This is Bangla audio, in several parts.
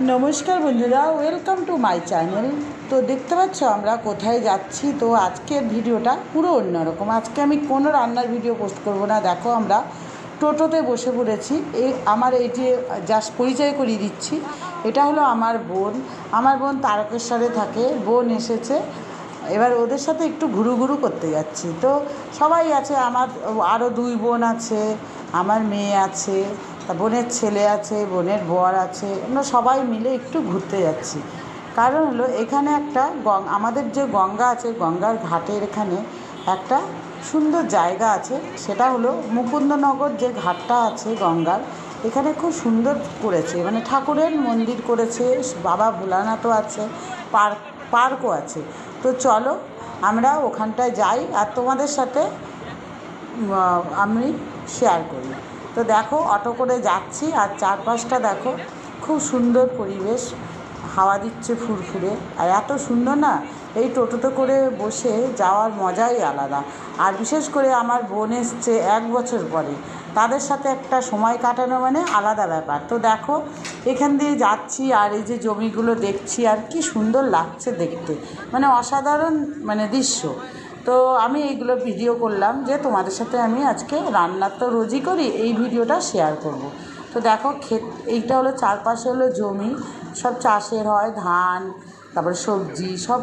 নমস্কার বন্ধুরা ওয়েলকাম টু মাই চ্যানেল তো দেখতে পাচ্ছ, আমরা কোথায় যাচ্ছি? তো আজকের ভিডিওটা পুরো অন্যরকম। আজকে আমি কোনো রান্নার ভিডিও পোস্ট করব না। দেখো, আমরা টোটোতে বসে পড়েছি। এই আমার এই যে জাস্ট পরিচয় করিয়ে দিচ্ছি। এটা হলো আমার বোন। আমার বোন তারকেশ্বরে থাকে। বোন এসেছে। এবার ওদের সাথে একটু ঘুরু ঘুরু করতে যাচ্ছি। তো সবাই আছে। আমার আরও দুই বোন আছে, আমার মেয়ে আছে। তা বোনের ছেলে আছে, বোনের বর আছে, আমরা সবাই মিলে একটু ঘুরতে যাচ্ছি। কারণ হলো এখানে একটা গং আমাদের যে গঙ্গা আছে, গঙ্গার ঘাটের এখানে একটা সুন্দর জায়গা আছে। সেটা হলো মুকুন্দনগর যে ঘাটটা আছে গঙ্গার, এখানে খুব সুন্দর করেছে। মানে ঠাকুরের মন্দির করেছে, বাবা ভোলানাথও আছে, পার্ক পার্কও আছে। তো চলো, আমরা ওখানটায় যাই আর তোমাদের সাথে আমি শেয়ার করি। তো দেখো, অটো করে যাচ্ছি আর চারপাশটা দেখো, খুব সুন্দর পরিবেশ। হাওয়া দিচ্ছে ফুরফুরে। আর এত সুন্দর না, এই টোটোতে করে বসে যাওয়ার মজাই আলাদা। আর বিশেষ করে আমার বোন এসছে এক বছর পরে। তাদের সাথে একটা সময় কাটানো মানে আলাদা ব্যাপার। তো দেখো, এখান দিয়ে যাচ্ছি আর এই যে জমিগুলো দেখছি আর কি সুন্দর লাগছে দেখতে। মানে অসাধারণ মানে দৃশ্য। তো আমি এইগুলো ভিডিও করলাম যে তোমাদের সাথে আমি আজকে রান্নার তো রোজই করি, এই ভিডিওটা শেয়ার করব। তো দেখো ক্ষেত, এইটা হলো চারপাশে হলো জমি, সব চাষের হয়, ধান, তারপরে সবজি, সব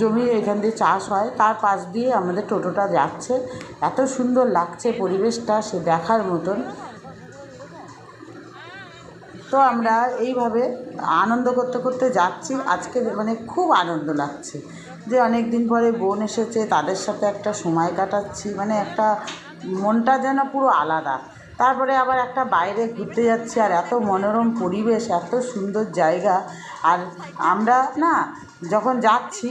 জমি এখান দিয়ে চাষ হয়, তার পাশ দিয়ে আমাদের টোটোটা যাচ্ছে। এত সুন্দর লাগছে পরিবেশটা, সে দেখার মতন। তো আমরা এইভাবে আনন্দ করতে করতে যাচ্ছি, আজকে মানে খুব আনন্দ লাগছে। যে অনেক দিন পরে বোন এসেছে, তাদের সাথে একটা সময় কাটাচ্ছি মানে একটা মনটা যেন পুরো আলাদা। তারপরে আবার একটা বাইরে ঘুরতে যাচ্ছি, আর এত মনোরম পরিবেশ, এত সুন্দর জায়গা। আর আমরা না, যখন যাচ্ছি,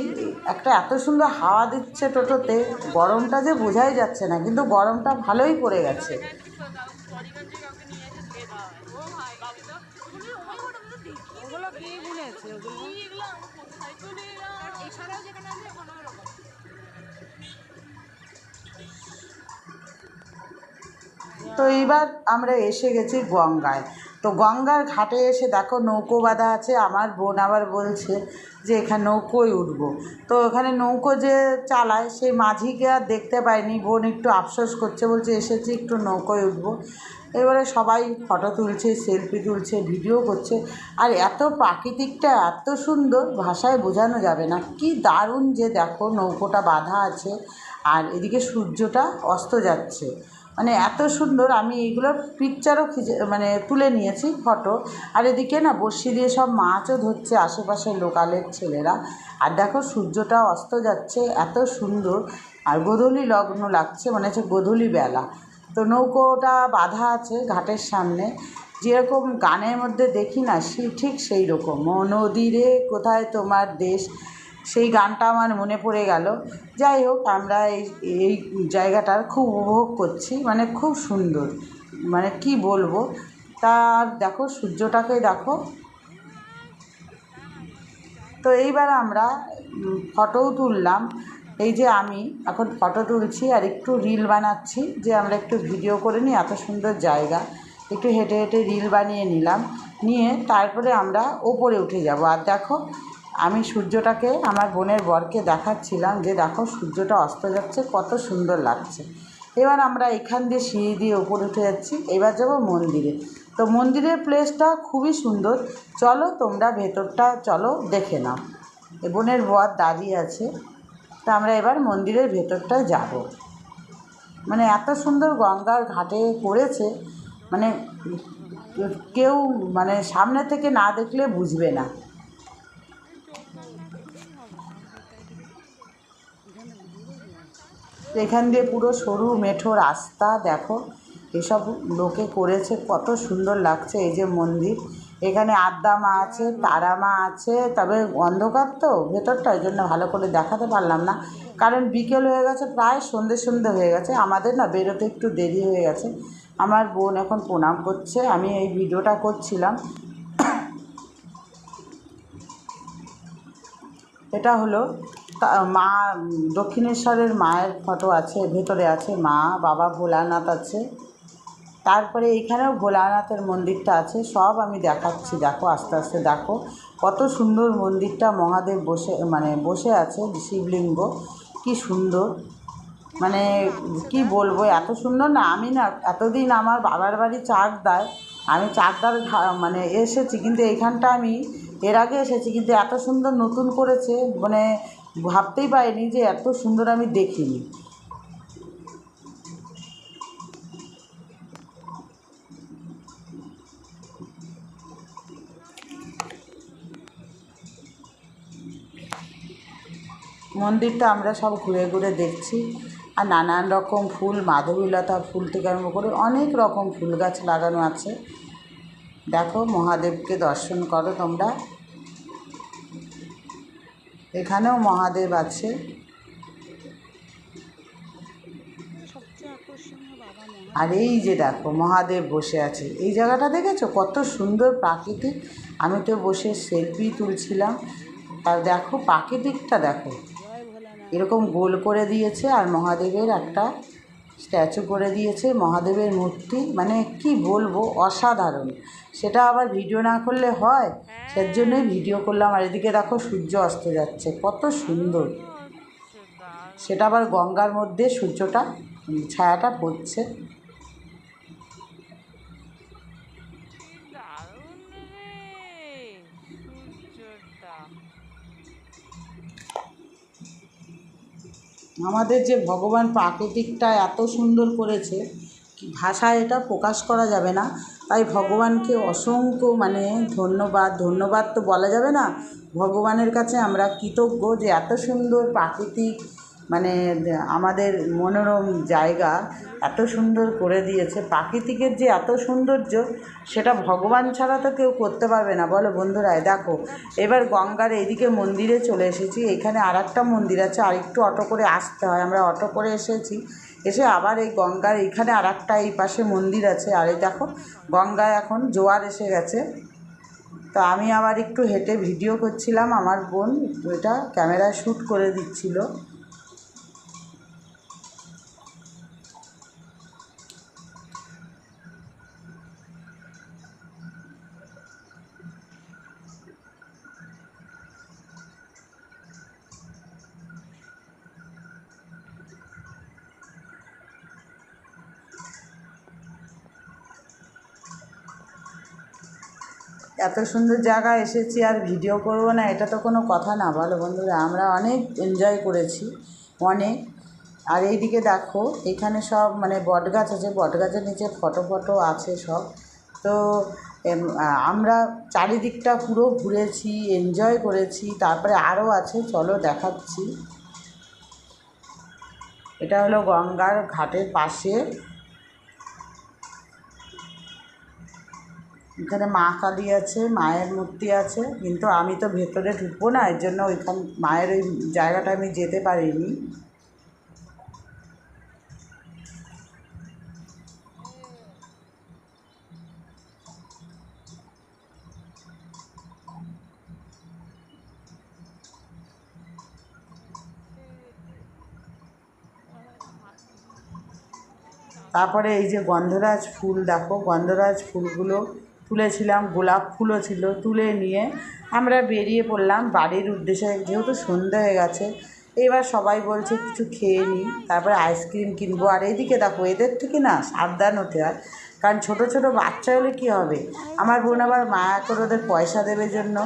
একটা এত সুন্দর হাওয়া দিচ্ছে টোটোতে, গরমটা যে বোঝাই যাচ্ছে না, কিন্তু গরমটা ভালোই পড়ে গেছে। এছাড়াও যেখানে তো এইবার আমরা এসে গেছি গঙ্গায়। তো গঙ্গার ঘাটে এসে দেখো নৌকো বাঁধা আছে, আমার বোন আবার বলছে যে এখানে নৌকোয় উঠব। তো ওখানে নৌকো যে চালায়, সেই মাঝিকে আর দেখতে পাইনি, বোন একটু আফসোস করছে, বলছে এসেছি একটু নৌকোয় উঠবো। এবারে সবাই ফটো তুলছে, সেলফি তুলছে, ভিডিও করছে। আর এত প্রাকৃতিকটা, এত সুন্দর ভাষায় বোঝানো যাবে না। কি দারুণ যে দেখো নৌকোটা বাঁধা আছে আর এদিকে সূর্যটা অস্ত যাচ্ছে। মানে এত সুন্দর, আমি এইগুলোর পিকচারও মানে তুলে নিয়েছি ফটো। আর এদিকে না বড়শি দিয়ে সব মাছও ধরছে আশেপাশের লোকালের ছেলেরা। আর দেখো সূর্যটা অস্ত যাচ্ছে, এত সুন্দর। আর গোধূলি লগ্ন লাগছে মানে হচ্ছে গোধূলি বেলা। তো নৌকোটা বাঁধা আছে ঘাটের সামনে। যেরকম গানের মধ্যে দেখি না, সে ঠিক সেই রকম। নদীরে কোথায় তোমার দেশ? সেই গানটা আমার মনে পড়ে গেল। যাই হোক, আমরা এই এই জায়গাটার খুব উপভোগ করছি। মানে খুব সুন্দর। মানে কি বলব? তার দেখো, সূর্যটাকে দেখো। তো এইবার আমরা ফটোও তুললাম। এই যে আমি এখন ফটো তুলছি আর একটু রিল বানাচ্ছি, যে আমরা একটু ভিডিও করে নিই, এত সুন্দর জায়গা। একটু হেঁটে হেঁটে রিল বানিয়ে নিলাম, নিয়ে তারপরে আমরা ওপরে উঠে যাব। আর দেখো, আমি সূর্যটাকে, আমার বোনের বরকে দেখাচ্ছিলাম যে দেখো সূর্যটা অস্ত যাচ্ছে, কত সুন্দর লাগছে। এবার আমরা এখান দিয়ে সিঁড়ি দিয়ে ওপরে উঠে যাচ্ছি, এবার যাব মন্দিরে। তো মন্দিরের প্লেসটা খুবই সুন্দর। চলো তোমরা ভেতরটা, চলো দেখে নাও। বোনের বর দাঁড়িয়ে আছে। তা আমরা এবার মন্দিরের ভেতরটা যাব। মানে এত সুন্দর গঙ্গার ঘাটে করেছে মানে কেউ মানে সামনে থেকে না দেখলে বুঝবে না। এখান দিয়ে পুরো সরু মেঠো রাস্তা, দেখো, এসব লোকে করেছে, কত সুন্দর লাগছে, এই যে মন্দির। এখানে আদ্যা মা আছে, তারা মা আছে, তবে অন্ধকার তো ভেতরটা ওই জন্য ভালো করে দেখাতে পারলাম না। কারণ বিকেল হয়ে গেছে, প্রায় সন্ধে সন্ধে হয়ে গেছে। আমাদের না বেরোতে একটু দেরি হয়ে গেছে। আমার বোন এখন প্রণাম করছে, আমি এই ভিডিওটা করছিলাম। এটা হলো মা, দক্ষিণেশ্বরের মায়ের ফটো আছে, ভেতরে আছে মা, বাবা ভোলানাথ আছে। তারপরে এইখানেও ভোলানাথের মন্দিরটা আছে, সব আমি দেখাচ্ছি। দেখো, আস্তে আস্তে দেখো। কত সুন্দর মন্দিরটা মহাদেব বসে মানে বসে আছে, শিবলিঙ্গ। কি সুন্দর। মানে কি বলব, এত সুন্দর না, আমি না এতদিন আমার বাবার বাড়ি চাকদায় আমি চাকদার মানে এসেছি, কিন্তু এইখানটা আমি এর আগে এসেছি, কিন্তু এত সুন্দর নতুন করেছে মানে ভাবতেই পারিনি যে এত সুন্দর আমি দেখিনি। মন্দিরটা আমরা সব ঘুরে ঘুরে দেখছি। আর নানান রকম ফুল মাধবীলতা ফুল থেকে আরম্ভ করে অনেক রকম ফুল গাছ লাগানো আছে। দেখো মহাদেবকে দর্শন করো তোমরা। এখানেও মহাদেব আছে। আর এই যে দেখো মহাদেব বসে আছে। এই জায়গাটা দেখেছ? কত সুন্দর প্রাকৃতিক। আমি তো বসে সেলফি তুলছিলাম। আর দেখো প্রাকৃতিকটা দেখো। এরকম গোল করে দিয়েছে আর মহাদেবের একটা স্ট্যাচু করে দিয়েছে, মহাদেবের মূর্তি। মানে কি বলব, অসাধারণ। সেটা আবার ভিডিও না করলে হয়। সের জন্যই ভিডিও করলাম। আর এদিকে দেখো সূর্য অস্ত যাচ্ছে, কত সুন্দর। সেটা আবার গঙ্গার মধ্যে সূর্যটা, ছায়াটা পড়ছে। আমাদের যে ভগবান প্রাকৃতিকটা এত সুন্দর করেছে ভাষায় এটা প্রকাশ করা যাবে না। তাই ভগবানকে অসংখ্য মানে ধন্যবাদ ধন্যবাদ তো বলা যাবে না। ভগবানের কাছে আমরা কৃতজ্ঞ যে এত সুন্দর প্রাকৃতিক মানে আমাদের মনোরম জায়গা এত সুন্দর করে দিয়েছে। প্রাকৃতিকের যে এত সৌন্দর্য, সেটা ভগবান ছাড়া তো কেউ করতে পারবে না। বলো বন্ধুরা দেখো, এবার গঙ্গার এইদিকে মন্দিরে চলে এসেছি। এখানে আর একটা মন্দির আছে আর একটু অটো করে আসতে হয়। আমরা অটো করে এসেছি। এসে আবার এই গঙ্গার এইখানে আর একটা এই পাশে মন্দির আছে। আর এই দেখো, গঙ্গায় এখন জোয়ার এসে গেছে। তো আমি আবার একটু হেঁটে ভিডিও করছিলাম। আমার বোন এটা ক্যামেরায় শ্যুট করে দিচ্ছিল। এত সুন্দর জায়গায় এসেছি আর ভিডিও করব না, এটা তো কোনো কথা না। বলো বন্ধুরা, আমরা অনেক এনজয় করেছি, অনেক। আর এইদিকে দেখো, এখানে সব মানে বটগাছ আছে, বটগাছের নিচে ফটো ফটো আছে সব। তো আমরা চারিদিকটা পুরো ঘুরেছি এনজয় করেছি, তারপরে আরও আছে, চলো দেখাচ্ছি। এটা হলো গঙ্গার ঘাটের পাশে। এখানে মা কালী আছে, মায়ের মূর্তি আছে, কিন্তু আমি তো ভেতরে ঢুকবো না, এর জন্য ওইখান, মায়ের ওই জায়গাটা আমি যেতে পারিনি। তারপরে এই যে গন্ধরাজ ফুল, দেখো গন্ধরাজ ফুলগুলো তুলেছিলাম, গোলাপ ফুলও ছিল, তুলে নিয়ে আমরা বেরিয়ে পড়লাম বাড়ির উদ্দেশ্যে, যেহেতু সন্ধে হয়ে গেছে। এবার সবাই বলছে কিছু খেয়ে নিই তারপরে আইসক্রিম কিনবো। আর এইদিকে দেখো, এদের থেকে না সাবধান হতে হয়, কারণ ছোট ছোট বাচ্চা হলে কী হবে? আমার বোন আবার মায়া করে ওদের পয়সা দেবে জন্য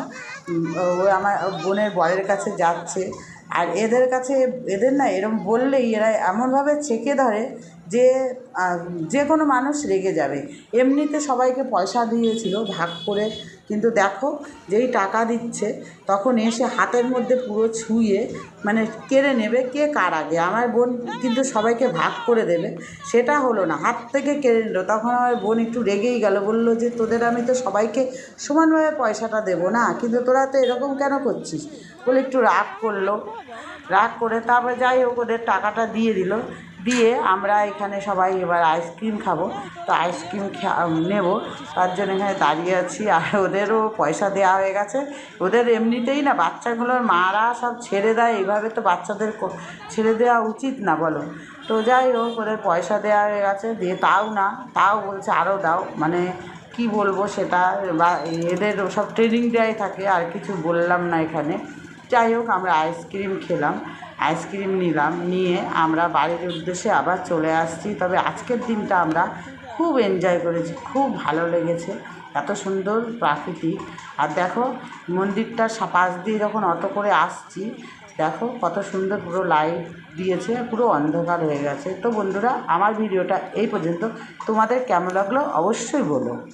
ও আমার বোনের বরের কাছে যাচ্ছে। আর এদের কাছে, এদের না এরম বললেই এরা এমনভাবে ছেঁকে ধরে যে যে কোনো মানুষ রেগে যাবে। এমনিতে সবাইকে পয়সা দিয়েছিল ভাগ করে কিন্তু দেখো যেই টাকা দিচ্ছে, তখন এসে হাতের মধ্যে পুরো ছুঁয়ে মানে কেড়ে নেবে কে কার আগে। আমার বোন কিন্তু সবাইকে ভাগ করে দেবে। সেটা হলো না, হাত থেকে কেড়ে নিল। তখন আমার বোন একটু রেগেই গেল, বলল যে, তোদের আমি তো সবাইকে সমানভাবে পয়সাটা দেবো না, কিন্তু তোরা তো এরকম কেন করছিস? বলে একটু রাগ করল। রাগ করে তারপরে যাই হোক, ওদের টাকাটা দিয়ে দিল। দিয়ে আমরা এখানে সবাই এবার আইসক্রিম খাব। তো আইসক্রিম নেব। তার জন্য এখানে দাঁড়িয়ে আছি। আর ওদেরও পয়সা দেওয়া হয়ে গেছে। ওদের এমনিতেই না, বাচ্চাগুলোর মারা সব ছেড়ে দেয়। এইভাবে তো বাচ্চাদের ছেড়ে দেওয়া উচিত না, বলো। তো যাই হোক, ওদের পয়সা দেওয়া হয়ে গেছে। দিয়ে তাও না, তাও বলছে আরও দাও। মানে কি বলব সেটা, বা এদের সব ট্রেনিং দেওয়াই থাকে। আর কিছু বললাম না এখানে। যাই হোক, আমরা আইসক্রিম খেলাম। আইসক্রিম নিলাম, নিয়ে আমরা বাড়ির উদ্দেশ্যে আবার চলে আসছি। তবে আজকের দিনটা আমরা খুব এনজয় করেছি, খুব ভালো লেগেছে। এত সুন্দর প্রাকৃতিক। আর দেখো, মন্দিরটা সা- পাশ দিয়ে যখন অটো করে আসছি, দেখো কত সুন্দর পুরো লাইট দিয়েছে, পুরো অন্ধকার হয়ে গেছে। তো বন্ধুরা, আমার ভিডিওটা এই পর্যন্ত। তোমাদের কেমন লাগল অবশ্যই বলো।